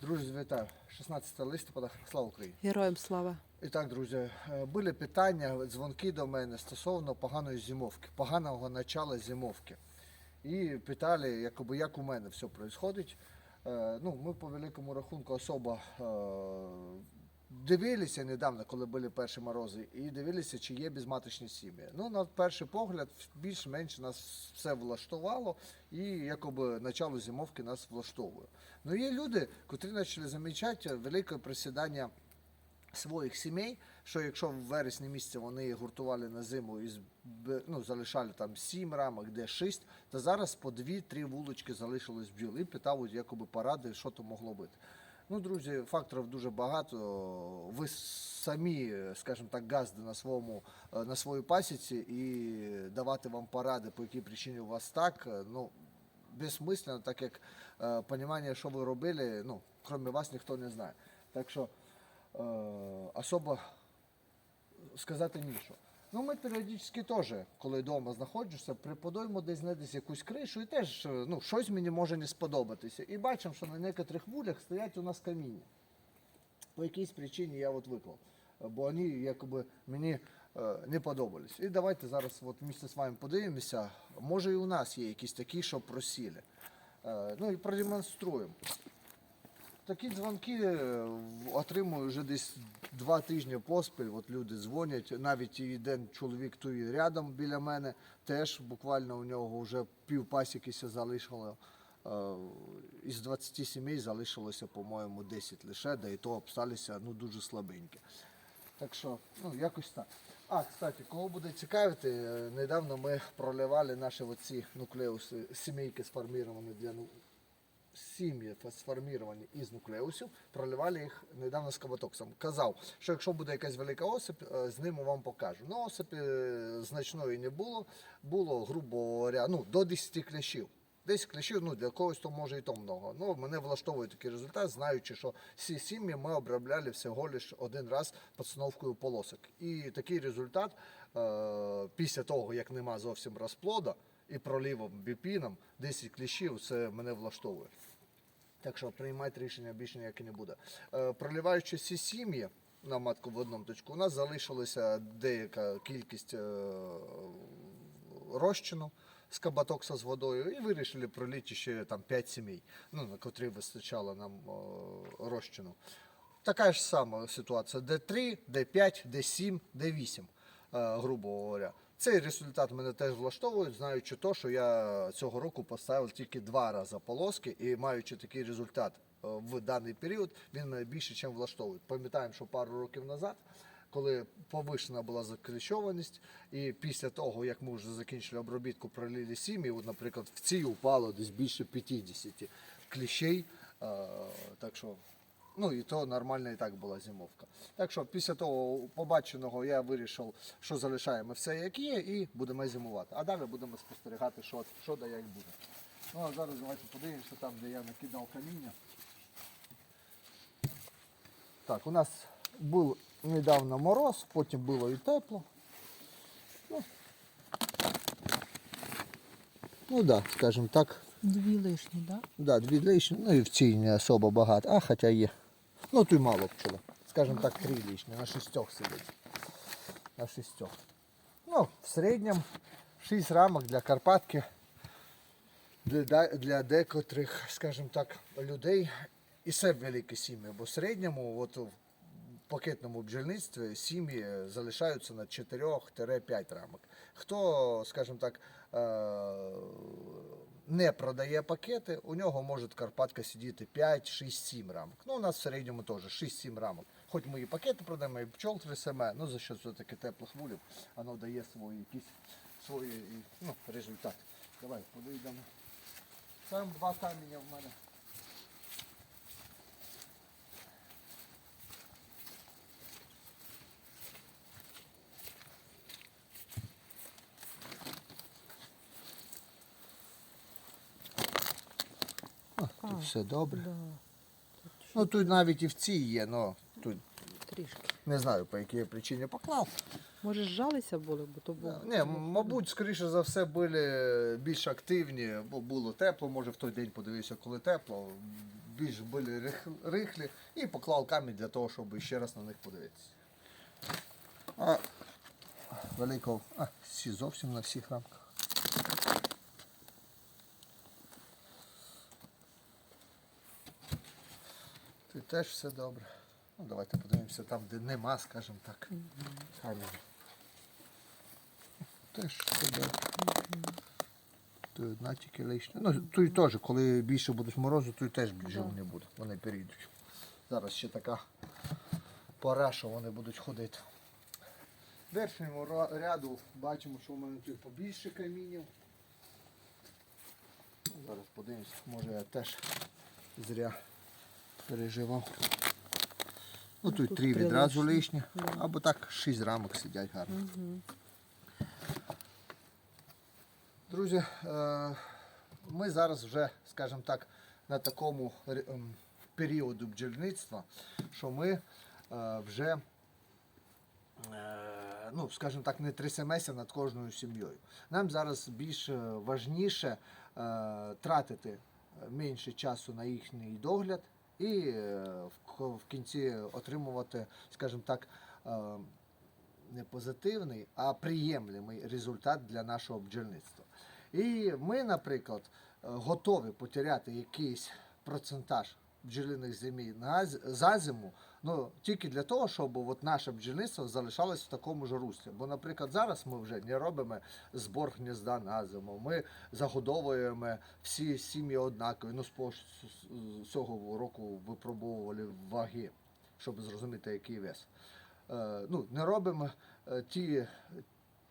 Друзі, вітаю. 16 листопада. Слава Україні. Героям слава. І так, друзі, е, були питання, дзвонки до мене стосовно поганої зимовки, поганого начала зимовки. І питали, якоби, як у мене все відбувається. Ну, ми по великому рахунку особо е, дивилися недавно, коли були перші морози, і дивилися, чи є безматочні сім'ї. Ну, на перший погляд, більш-менш нас все влаштувало, і якоби начало зимовки нас влаштовує. Ну, є люди, котрі почали замічати велике присідання своїх сімей, що якщо в вересні місяці вони гуртували на зиму і ну, залишали там сім рамок, де шість, то зараз по дві-три вулички залишилось бджіл. І питав, якоби поради, що то могло бути. Ну, друзі, факторів дуже багато. Ви самі, скажімо так, газди на своєму е, на своїй пасіці і давати вам поради, по якій причині у вас так, е, ну безсмислено, так як е, що ви робили, ну, крім вас ніхто не знає. Так що е, особо сказати нічого. Ну, ми періодично теж, коли вдома знаходжуся, приподоймо десь не десь якусь кришу і теж е, ну, щось мені може не сподобатися. І бачимо, що на некоторих вулях стоять у нас каміння. По якійсь причині я от виклав. Бо вони якоби мені е, не подобались. І давайте зараз от вместе з вами подивимося. Може і у нас є якісь такі, що просіли. Е, ну і продемонструємо. Такі дзвонки е, отримую вже десь два тижні поспіль. От люди дзвонять. Навіть і один чоловік тут рядом біля мене, теж буквально у нього вже пів пасіки ся залишило. Е, Із 20 сімей залишилося, по-моєму, 10 лише, да і то обсталися ну, дуже слабенькі. Так що, ну, якось так. А, кстати, кого буде цікавити, е, недавно ми проливали наші оці нуклеуси, сімейки сформовані для сім'ї сформовані із нуклеусів, проливали їх недавно з кабатоксом. Казав, що якщо буде якась велика осип, е, з ними вам покажу. Ну, осипі е, значної не було, було, грубо говоря, ну, до 10 кліщів. 10 кліщів, ну для когось то може і то много. Ну, мене влаштовує такий результат, знаючи, що всі сім'ї ми обробляли всього лише один раз постановкою полосок. І такий результат е, після того, як нема зовсім розплода і проливом біпіном, 10 кліщів, це мене влаштовує. Так що приймайте рішення більше ніяке не буде. Е, проливаючи всі сім'ї на матку в одному точку, у нас залишилася деяка кількість е, розчину з кабатокса з водою і вирішили пролити ще там 5 сімей, ну, на котрі вистачало нам е, розчину. Така ж сама ситуація: Д3, Д5, Д7, Д8, е, грубо говоря. Цей результат мене теж влаштовує, знаючи то, що я цього року поставив тільки два рази полоски і маючи такий результат е, в даний період, він мене більше, ніж влаштовує. Пам'ятаємо, що пару років назад, коли повишена була закрещованість, і після того, як ми вже закінчили обробітку, пролили сім'ї, наприклад, в цій упало десь більше 50 кліщей. Е, Так що Ну і то нормальна і так була зимовка. Так що після того побаченого я вирішив, що залишаємо все як є, і будемо зимувати. А далі будемо спостерігати, що, що да як буде. Ну а зараз давайте подивимося там, де я накидав каміння. Так, у нас був недавно мороз, потім було і тепло. Ну, ну да, скажімо так. Дві лишні, так? Да, дві лишні, ну і в цій не особо багато, а хоча є. Ну тут мало пчола. Скажімо так, три лишні, на шістьох сидить. На шістьох. Ну, в середньому 6 рамок для Карпатки. Для, для декотрих, скажімо так, людей і це великі сім'ї, бо в середньому, от в пакетному бджільництві сім'ї залишаються на 4-5 рамок. Хто, скажімо так, е, не продає пакети, у нього може Карпатка сидіти 5, 6, 7 рамок. Ну, у нас в середньому теж 6-7 рамок. Хоч ми і пакети продаємо, і пчол трясемо, ну за що все-таки теплих вулів, воно дає свої якісь свої ну, результати. Давай, подійдемо. Там два каміння в мене. О, тут все добре. Да. Ну тут навіть і в цій є, ну тут Трішки. не знаю по якій причині поклав. Може, зжалися були, бо то було. Ні, мабуть, скоріше за все були більш активні, бо було тепло. Може в той день подивився, коли тепло. більш були рих- рихлі, і поклав камінь для того, щоб ще раз на них подивитися. А великого, а, всі зовсім на всіх рамках. Тут теж все добре. Ну, давайте подивимося там, де нема, скажімо так. Камінь. Теж все добре. То одна тільки лишня. Ну, тут теж, коли більше будуть морози, тут теж більше не буде. Вони перейдуть. Зараз ще така пора, що вони будуть ходити. В верхньому ряду бачимо, що в мене тут побільше камінів. Зараз подивимось, може я теж зря переживав. Ну тут тут три відразу лишні. або так шість рамок сидять гарно. Друзі, е, ми зараз вже, скажімо так, на такому ем, періоду бджільництва, що ми е, вже, е, ну, скажімо так, не трясемося над кожною сім'єю. Нам зараз більш важніше тратити менше часу на їхній догляд і е, в кінці отримувати, скажімо так, е, не позитивний, а приємний результат для нашого бджільництва. І ми, наприклад, е, готові потеряти якийсь процентаж бджолиних земель за зиму, ну тільки для того, щоб от наше бджільництво залишалось в такому ж руслі. Бо, наприклад, зараз ми вже не робимо збор гнізда на зиму. Ми загодовуємо всі сім'ї однакові. Ну, з цього року випробовували ваги, щоб зрозуміти, який вес. Е, ну, не робимо е, ті,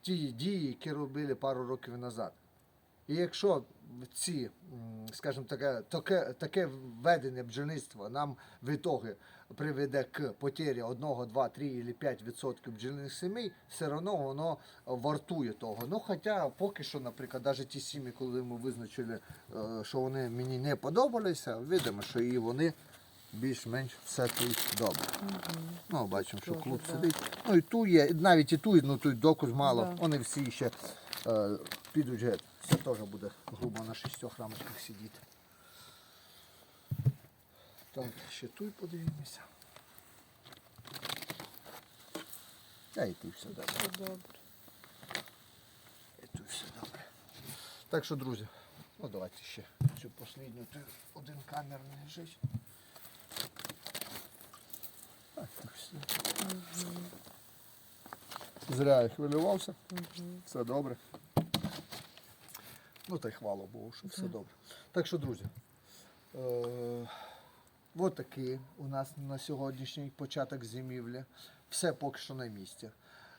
ті дії, які робили пару років назад. І якщо ці, скажімо, таке, таке, таке ведення бджільництва нам в ітоги приведе к потері 1, 2, 3 або 5 відсотків бджільних сімей, все одно воно вартує того. Ну, хоча поки що, наприклад, навіть ті сім'ї, коли ми визначили, е, що вони мені не подобалися, видимо, що і вони більш-менш все тут добре. Ну, бачимо, що клуб да. сидить. Ну і ту є, навіть і ту, ну тут докуз мало. Да. Вони всі ще е, підуть геть. Це теж буде грубо на шістьох рамочках сидіти. Так, ще тут подивимося. Та і тут все добре. Добре. І тут все добре. Так що, друзі, ну давайте ще цю послідню. Тут один камер не лежить. Так, так все. Зря я хвилювався. Все добре. Ну та й хвала Богу, що все добре. Так що, друзі, е- от такий у нас на сьогоднішній початок зимівлі. Все поки що на місці.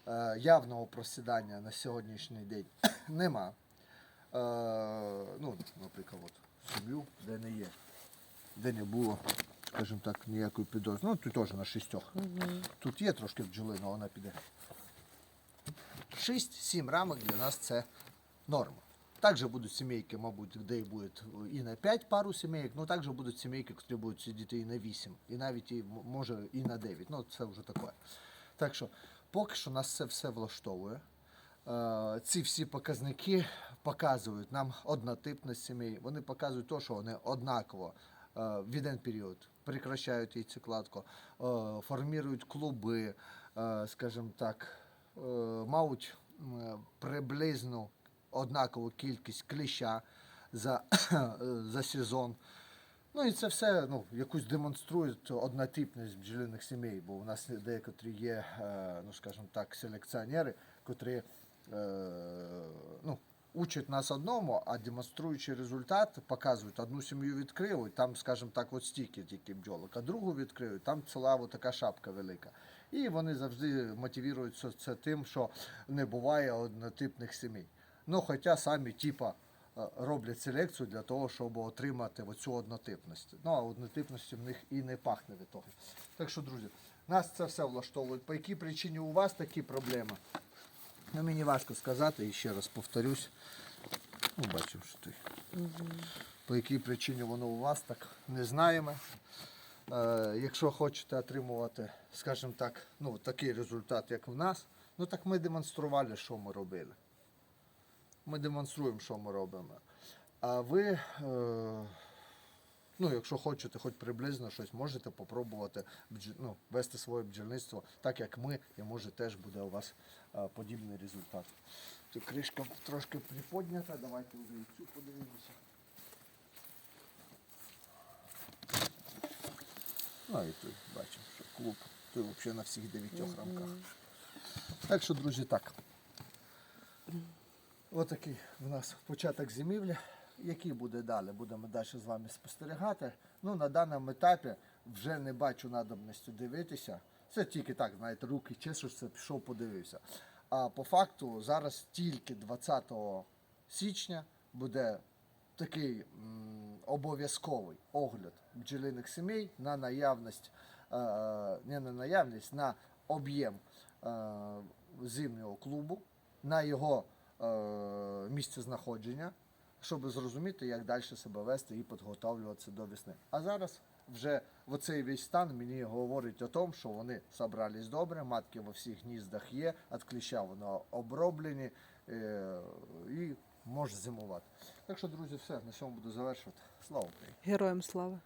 Е- явного просідання на сьогоднішній день нема. Е- ну, наприклад, от сім'ю, де не є, де не було, скажімо так, ніякої підозри. Ну, тут теж на шістьох. Тут є трошки бджоли, але вона піде. 6-7 рамок для нас це норма. Також будуть сімейки, мабуть, де і буде і на 5 пару сімейок, ну також будуть сімейки, які будуть сидіти і на 8, і навіть і, може і на 9. Ну, це вже таке. Так що, поки що нас це все влаштовує. Е, Ці всі показники показують нам однотипність сімей. Вони показують те, що вони однаково е, в один період прекращають яйцекладку, е, формують клуби, е, скажімо так, мають м, приблизно однакову кількість кліща за, за сезон. Ну і це все ну, якусь демонструють однотипність бджолиних сімей, бо у нас деякі є, е, ну скажімо так, селекціонери, котрі е, ну, учать нас одному, а демонструючи результат, показують одну сім'ю відкрили, там, скажімо так, от стільки тільки бджолок, а другу відкриють, там ціла така шапка велика. І вони завжди мотивуються це тим, що не буває однотипних сімей. Ну, хоча самі типа е, роблять селекцію для того, щоб отримати оцю однотипність. Ну, а однотипності в них і не пахне від того. Так що, друзі, нас це все влаштовує. По якій причині у вас такі проблеми? Ну, мені важко сказати, і ще раз повторюсь. Ну, бачимо, що ти. По якій причині воно у вас так не знаємо. Е, якщо хочете отримувати, скажімо так, ну, такий результат, як в нас, ну так ми демонстрували, що ми робили. Ми демонструємо, що ми робимо. А ви е, Ну, якщо хочете, хоч приблизно щось, можете попробувати ну, вести своє бджільництво так, як ми, і може теж буде у вас е, подібний результат. Тут кришка трошки приподнята, давайте вже і цю подивимося. Ну і тут бачимо, що клуб тут взагалі на всіх дев'ятьох рамках. Так що, друзі, так. Отакий в нас початок зимівлі. Який буде далі? Будемо далі з вами спостерігати. Ну, на даному етапі вже не бачу надобності дивитися. Це тільки так, знаєте, руки чешуться, пішов, подивився. А по факту зараз тільки 20 січня буде такий обов'язковий огляд бджолиних сімей на наявність, е, не на наявність, на об'єм е, зимнього клубу, на його е, місце знаходження, щоб зрозуміти, як далі себе вести і підготовлюватися до весни. А зараз вже в оцей весь стан мені говорить о тому, що вони зібрались добре, матки во всіх гніздах є, від кліща вони оброблені е, і може зимувати. Так що, друзі, все, на цьому буду завершувати. Слава Україні! Героям слава.